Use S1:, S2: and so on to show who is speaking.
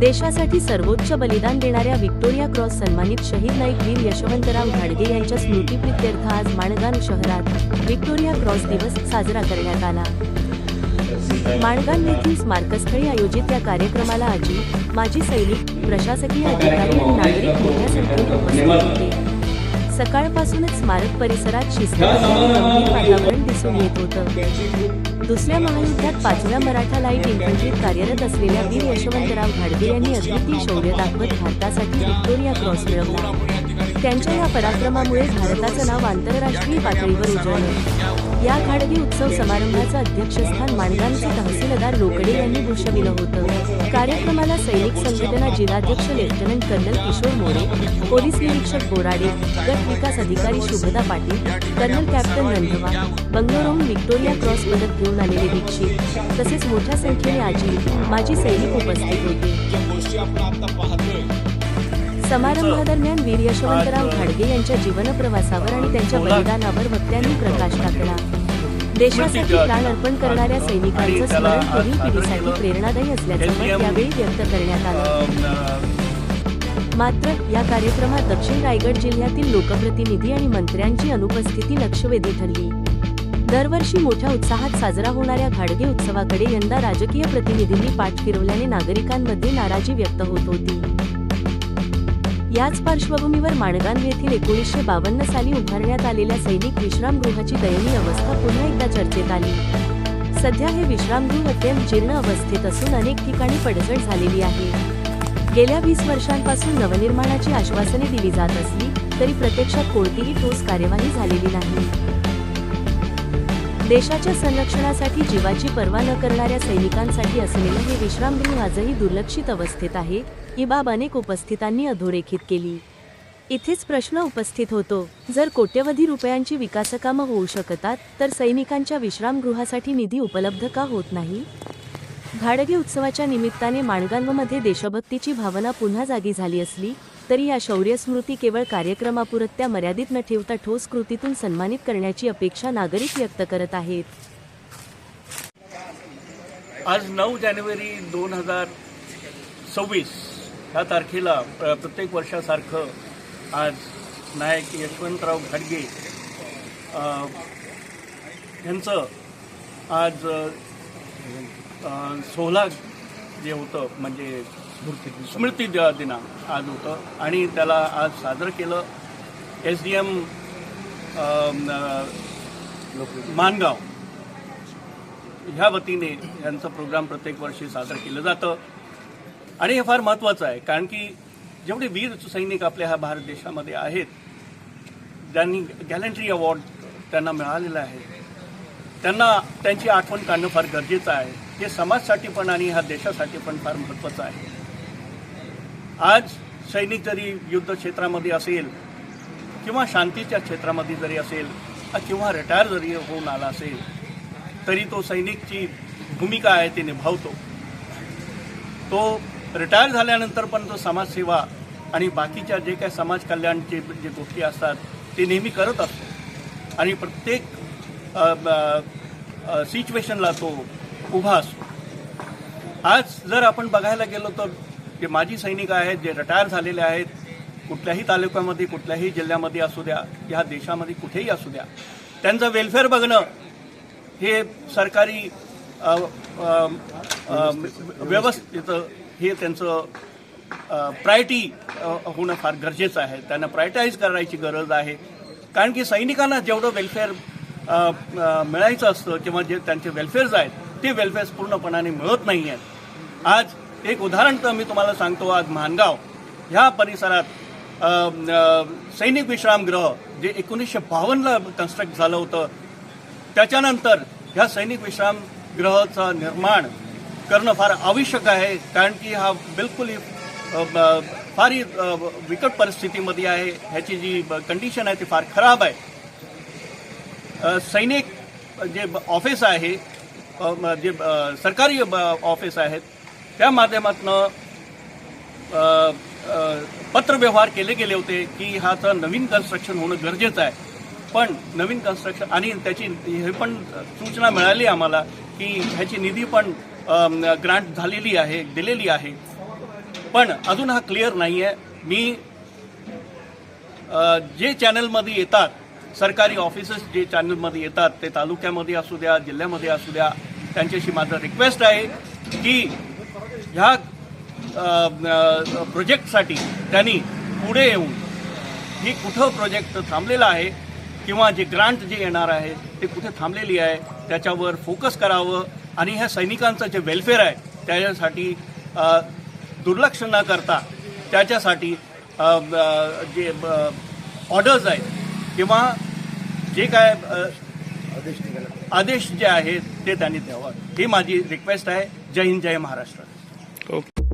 S1: देशासाठी सर्वोच्च बलिदान देणाऱ्या व्हिक्टोरिया क्रॉस सन्मानित शहीद नाईक वीर यशवंतराव घाडगे यांच्या स्मृतीप्रित्यर्थ आज माणगाव शहरात व्हिक्टोरिया क्रॉस दिवस साजरा करण्यात आला. माणगाव येथील स्मारकस्थळी आयोजित या कार्यक्रमाला आजी माजी सैनिक प्रशासकीय अधिकारी आणि नागरिक मोठ्या संख्येने उपस्थित होते. सकाळपासूनच स्मारक परिसरात शिस्त वातावरण दिसून येत होतं. दुसऱ्या महायुद्धात पाचव्या मराठा लाइट इन्फंट्रीत कार्यरत असलेल्या वीर यशवंतराव घाडगे यांनी अद्वितीय शौर्य दाखवत भारतासाठी व्हिक्टोरिया क्रॉस मिळवला. त्यांच्या या पराक्रमामुळे भारताचं नाव आंतरराष्ट्रीय पातळीवर उजळलं. या घाडगे उत्सव समारंभाचं अध्यक्षस्थान माणगावचे तहसीलदार रोकडे यांनी भूषविलं होतं. कार्यक्रमाला सैनिक संघटना जिल्हाध्यक्ष lieutenant colonel Kishor More police निरीक्षक बोराडे गट विकास अधिकारी शुभदा पाटील कर्नल कॅप्टन रंधवा बंगलोरहून व्हिक्टोरिया क्रॉस मदत घेऊन आलेले दीक्षित. तसेच मोठ्या संख्येने आजी माजी सैनिक उपस्थित होते. समारंभादरम्यान वीर यशवंतराव घाडगे यांच्या जीवनप्रवासावर आणि त्यांच्या बलिदानावर वक्त्यांनी प्रकाश टाकला. देशासाठी प्राण अर्पण करणाऱ्या सैनिकांचं स्मरण पुढील पिढीसाठी प्रेरणादायी असल्याचं मत यावेळी व्यक्त करण्यात आलं. मात्र या कार्यक्रमात दक्षिण रायगड जिल्ह्यातील लोकप्रतिनिधी आणि मंत्र्यांची अनुपस्थिती लक्षवेधी ठरली. दरवर्षी मोठ्या उत्साहात साजरा होणाऱ्या घाडगे उत्सवाकडे यंदा राजकीय प्रतिनिधींनी पाठ फिरवल्याने नागरिकांमध्ये नाराजी व्यक्त होत होती. याच पार्श्वभूमीवर माणगाव येथील एकोणीसशे बावन्न साली उभारण्यात आलेल्या सैनिक विश्रामगृहाची दयनीय अवस्था पुन्हा एकदा चर्चेत आली. सध्या हे विश्रामगृह अत्यंत जीर्ण अवस्थेत असून अनेक ठिकाणी पडझड झालेली आहे. गेल्या वीस वर्षांपासून नवनिर्माणाची आश्वासने दिली जात असली तरी प्रत्यक्षात कोणतीही ठोस कार्यवाही झालेली नाही. देशाच्या संरक्षणासाठी जीवाची पर्वा न करणाऱ्या सैनिकांसाठी असलेलं हे विश्रामगृह आजही दुर्लक्षित अवस्थेत आहे ही बाब अनेक उपस्थितांनी अधोरेखित केली. इथेच प्रश्न उपस्थित होतो जर कोट्यवधी रुपयांची विकासकामं होऊ शकतात तर सैनिकांच्या विश्रामगृहासाठी निधी उपलब्ध का होत नाही? घाडगे उत्सवाच्या निमित्ताने माणगांवमध्ये देशभक्तीची भावना पुन्हा जागी झाली असली तरी या शौर्य स्मृती केवळ कार्यक्रमापुरत्या मर्यादित न ठेवता ठोस कृतीतून सन्मानित करण्याची अपेक्षा नागरिक व्यक्त करत आहेत.
S2: आज नऊ जानेवारी दोन हजार सव्वीस ह्या तारखेला प्रत्येक वर्षासारखं आज नायक यशवंतराव घाडगे यांचं आज सोहळा जे होतं म्हणजे स्मृती द- दिना आज होतं. आणि त्याला आज सादर केलं एस डी एम मानगाव. ह्या वतीने यांचं प्रोग्राम प्रत्येक वर्षी सादर केलं जातं. आणि हे फार महत्त्वाचं आहे कारण की जेवढे वीर सैनिक आपल्या ह्या भारत देशामध्ये आहेत ज्यांनी गॅलंट्री अवॉर्ड त्यांना मिळालेला आहे त्यांना त्यांची आठवण काढणं फार गरजेचं आहे. हे समाजसाठी पण आणि ह्या देशासाठी पण फार महत्त्वाचं आहे. आज सैनिक जरी युद्ध क्षेत्रामध्ये असेल किंवा शांतीच्या क्षेत्रामध्ये जरी असेल किंवा रिटायर जरी होऊन आला असेल तरी तो सैनिकची भूमिका आहे ती निभावतो. तो रिटायर झाल्यानंतर पण तो समाजसेवा आणि बाकीच्या जे काही समाज कल्याणचे जे गोष्टी असतात ते नेहमी करत असतो. आणि प्रत्येक सिच्युएशनला तो उभा असतो आज जर आपण बघायला गेलो तर जे माजी सैनिक आहेत जे रिटायर झालेले आहेत कुठल्याही तालुक्यामध्ये कुठल्याही जिल्ह्यामध्ये असू द्या या देशामध्ये कुठेही असू द्या त्यांचं वेलफेअर बघणं हे सरकारी व्यवस्थेचं हे त्यांचं प्रायोरिटी होणं फार गरजेचं आहे. त्यांना प्रायोरिटाईज करायची गरज आहे. कारण की सैनिकांना जेवढं वेलफेअर मिळायचं असतं किंवा जे त्यांचे वेलफेअर्स आहेत ते वेलफेअर्स पूर्णपणाने मिळत नाही आहेत आज एक उदाहरण तर मी तुम्हाला सांगतो आज मानगाव ह्या परिसरात सैनिक विश्रामगृह जे एकोणीसशे बावन्नला कन्स्ट्रक्ट झालं होतं त्याच्यानंतर ह्या सैनिक विश्रामगृहाचं निर्माण करणं फार आवश्यक आहे कारण की हा बिलकुल फारही विकट ब- परिस्थितीमध्ये आहे ह्याची जी कंडिशन आहे ती फार खराब आहे. सैनिक जे ऑफिस आहे जे सरकारी ब- ऑफिस आहेत त्या माध्यमातनं पत्रव्यवहार केले गेले होते की ह्याचं नवीन कन्स्ट्रक्शन होणं गरजेचं आहे. पण नवीन कन्स्ट्रक्शन आणि त्याची हे पण सूचना मिळाली आम्हाला की ह्याची निधी पण ग्रांट झालेली आहे दिलेली आहे. पण अजून हा क्लिअर नाही आहे मी जे चॅनलमध्ये येतात सरकारी ऑफिसेस जे चॅनलमध्ये येतात ते तालुक्यामध्ये असू द्या जिल्ह्यामध्ये असू द्या त्यांच्याशी माझं रिक्वेस्ट आहे की ह्या प्रोजेक्टसाठी त्यांनी पुढे येऊन ही कुठं प्रोजेक्ट थांबलेला आहे किंवा जे ग्रांट जे येणार आहे ते कुठे थांबलेली आहे त्याच्यावर फोकस करावं आणि ह्या सैनिकांचं जे वेलफेअर आहे त्याच्यासाठी दुर्लक्ष न करता त्याच्यासाठी जे ऑर्डर्स आहेत किंवा जे काय आदेश जे आहेत ते त्यांनी द्यावं. ही माझी रिक्वेस्ट आहे. जय हिंद जय महाराष्ट्र.
S3: ओके